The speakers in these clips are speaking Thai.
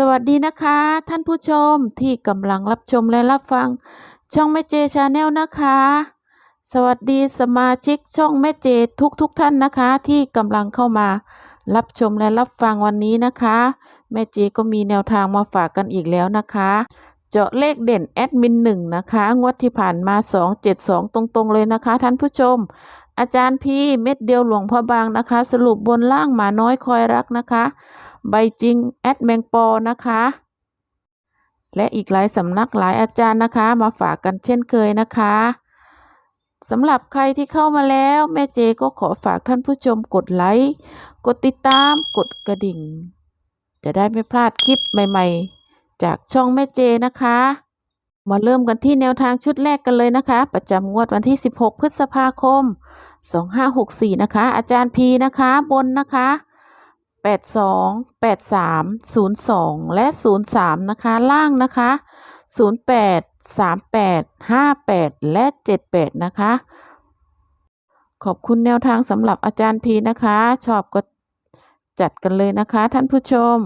สวัสดีนะคะ ท่านผู้ชมที่กำลังรับชมและรับฟัง ช่องแม่เจชาแนลนะคะ สวัสดีสมาชิกช่องแม่เจทุกทุกท่านนะคะ ที่กำลังเข้ามารับชมและรับฟังวันนี้นะคะ แม่เจก็มีแนวทางมาฝากกันอีกแล้วนะคะ เจาะเลขเด่นแอดมินหนึ่งนะคะ งวดที่ผ่านมา 272 ตรงๆเลยนะคะ ท่านผู้ชม อาจารย์พี่เม็ดเดียวหลวงพ่อบางนะคะ สรุปบนล่างหมาน้อยคอยรักนะคะ ใบจริงแอดแมงปอนะคะ และอีกหลายสำนักหลายอาจารย์นะคะ มาฝากกันเช่นเคยนะคะสำหรับใครที่เข้ามาแล้ว แม่เจก็ขอฝากท่านผู้ชมกดไลค์ กดติดตาม กดกระดิ่ง จะได้ไม่พลาดคลิปใหม่ ๆ จากช่องแม่เจนะคะ มาเริ่มกันที่แนวทางชุดแรกกันเลยนะคะ ประจำงวดวันที่ 16 พฤษภาคม 2564 นะคะ อาจารย์พีนะคะบนนะคะ 82 83 02 และ 03 นะคะ ล่างนะคะ 08 38 58 และ 78 นะคะ ขอบคุณแนวทางสำหรับอาจารย์พีนะคะ ชอบก็จัดกันเลยนะคะท่านผู้ชม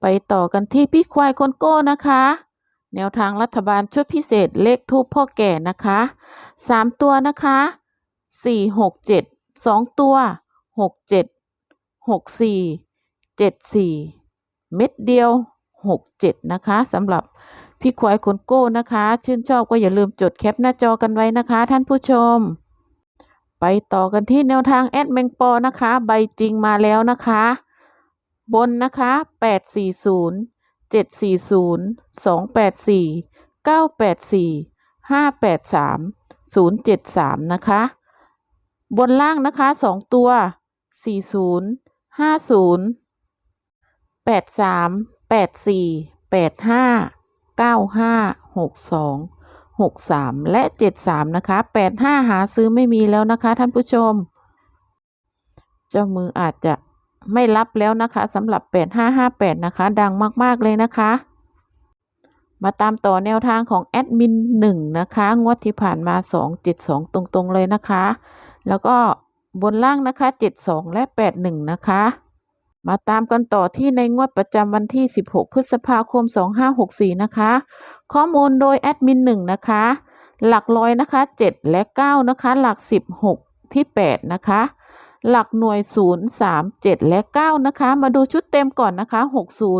ไปต่อกันที่พี่ควายคนโก้นะคะ แนวทางรัฐบาลชุดพิเศษเลขทูปพ่อแก่นะคะ 3 ตัวนะคะ 4 6 7 2 ตัว 6 7หกสี่เจ็ดสี่เม็ดเดียวหกเจ็ดนะคะสำหรับพี่ควายคนโก้นะคะ ชื่นชอบก็อย่าลืมจดแคปหน้าจอกันไว้นะคะ ท่านผู้ชม ไปต่อกันที่แนวทางแอดแมงปอนะคะ ใบจริงมาแล้วนะคะ บนนะคะแปดสี่ศูนย์เจ็ดสี่ศูนย์สองแปดสี่เก้าแปดสี่ห้าแปดสามศูนย์เจ็ดสามนะคะ บนล่างนะคะสองตัวสี่ศูนย์ห้าศูนย์แปดสามแปดสี่แปดห้าเก้าห้าหกสองหกสามและเจ็ดสามนะคะแปดห้าหาซื้อไม่มีแล้วนะคะท่านผู้ชม เจ้ามืออาจจะ ไม่รับแล้วนะคะสำหรับแปดห้าห้าแปดนะคะ ดังมาก ๆ เลยนะคะ มาตามต่อแนวทางของแอดมินหนึ่งนะคะ งวดที่ผ่านมาสองเจ็ดสองตรงๆ เลยนะคะ แล้วก็บนล่างนะคะ 72 และ 81 นะคะ มาตามกันต่อที่ในงวดประจำวันที่ 16 พฤษภาคม 2564 นะคะ ข้อมูลโดยแอดมิน1นะคะ หลักร้อยนะคะ 7 และ 9 นะคะ หลัก 16 ที่ 8 นะคะ หลักหน่วย 0 3 7 และ 9 นะคะ มาดูชุดเต็มก่อนนะคะ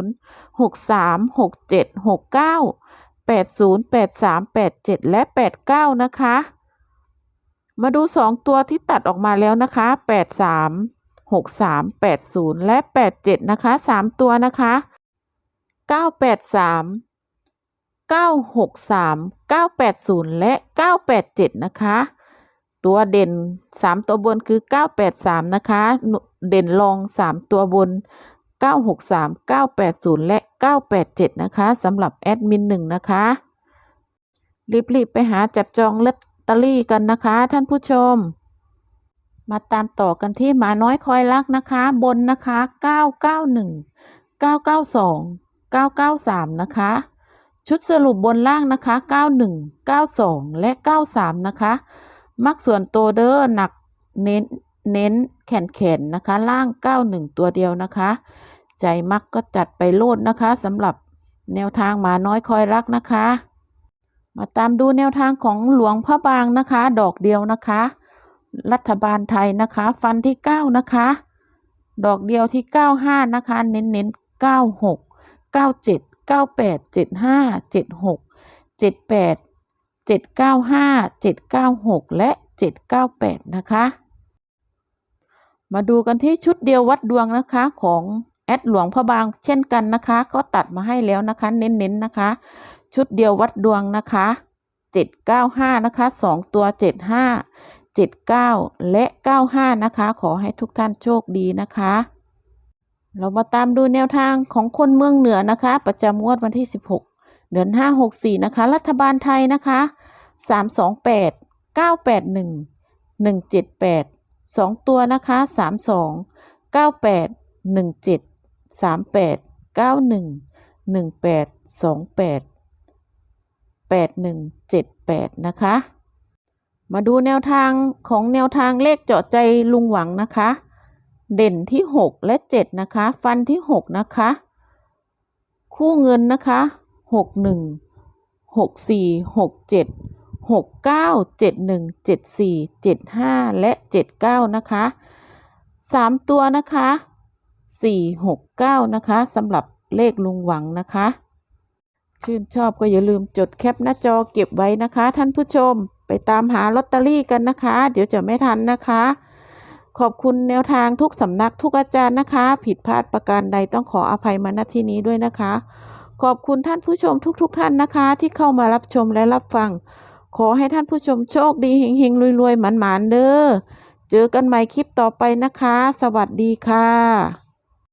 60 63 67 69 80 83 87 และ 89 นะคะ มาดูสองตัวที่ตัดออกมาแล้วนะคะแปดสามหกสามและแปดเจ็ดนะคะสามตัวนะคะเก้าแปดสามเก้าหกสามเก้าและเก้าแปดเจ็ดนะคะ ตัวเด่นสามตัวบนคือเก้าแปดสามนะคะ เด่นรองสามตัวบนเก้าหกสามเก้าแปดศูนย์และเก้าแปดเจ็ดนะคะสำหรับแอดมินหนึ่งนะคะ รีบๆ ไปหาจับจองเล็ดตอรี่กันนะคะ ท่านผู้ชม มาตามต่อกันที่หมาน้อยคอยรักนะคะ บนนะคะ 991 992 993 นะคะ ชุดสรุปบนล่างนะคะ 91 92 และ 93 นะคะ มักส่วนตัวเด้อหนักเน้นเน้นแขนแขนนะคะ ล่าง 91 ตัวเดียวนะคะ ใจมักก็จัดไปโลดนะคะสำหรับแนวทางหมาน้อยคอยรักนะคะ มาตามดูแนวทางของหลวงพ่อบางนะคะ ดอกเดียวนะคะ รัฐบาลไทยนะคะ ฟันที่เก้านะคะ ดอกเดียวที่เก้าห้านะคะ เน้นเน้นเก้าหกเก้าเจ็ดเก้าแปดเจ็ดห้าเจ็ดเก้าหกและเจ็ดเก้าแปดนะคะ มาดูกันที่ชุดเดียววัดดวงนะคะของแอดหลวงพ่อบางเช่นกันนะคะ ก็ตัดมาให้แล้วนะคะ เน้นๆนะคะ ชุดเดียววัดดวงนะคะ 795 นะคะ 2 ตัว 75 79 และ 95 นะคะ ขอให้ทุกท่านโชคดีนะคะ เรามาตามดูแนวทางของคนเมืองเหนือนะคะ ประจำงวดวันที่ 16 เดือน 5 64 นะคะ รัฐบาลไทยนะคะ 328 981 178 2 ตัวนะคะ 32 98 17 38 91หนึ่งแปดสองแปดแปดหนึ่งเจ็ดแปดนะคะ มาดูแนวทางของแนวทางเลขเจาะใจลุงหวังนะคะ เด่นที่หกและเจ็ดนะคะ ฟันที่หกนะคะ คู่เงินนะคะ หกหนึ่งหกสี่หกเจ็ดหกเก้าเจ็ดหนึ่งเจ็ดสี่เจ็ดห้าและเจ็ดเก้านะคะสามตัวนะคะสี่หกเก้านะคะสำหรับเลขลุงหวังนะคะ ชื่นชอบก็อย่าลืมจดแคปหน้าจอเก็บไว้นะคะ ท่านผู้ชมไปตามหาลอตเตอรี่กันนะคะ เดี๋ยวจะไม่ทันนะคะ ขอบคุณแนวทางทุกสำนักทุกอาจารย์นะคะ ผิดพลาดประการใดต้องขออภัยมาณที่นี้ด้วยนะคะ ขอบคุณท่านผู้ชมทุกๆทท่านนะคะ ที่เข้ามารับชมและรับฟัง ขอให้ท่านผู้ชมโชคดีเฮงๆรวยๆหมันๆเด้อเจอกันใหม่คลิปต่อไปนะคะ สวัสดีค่ะ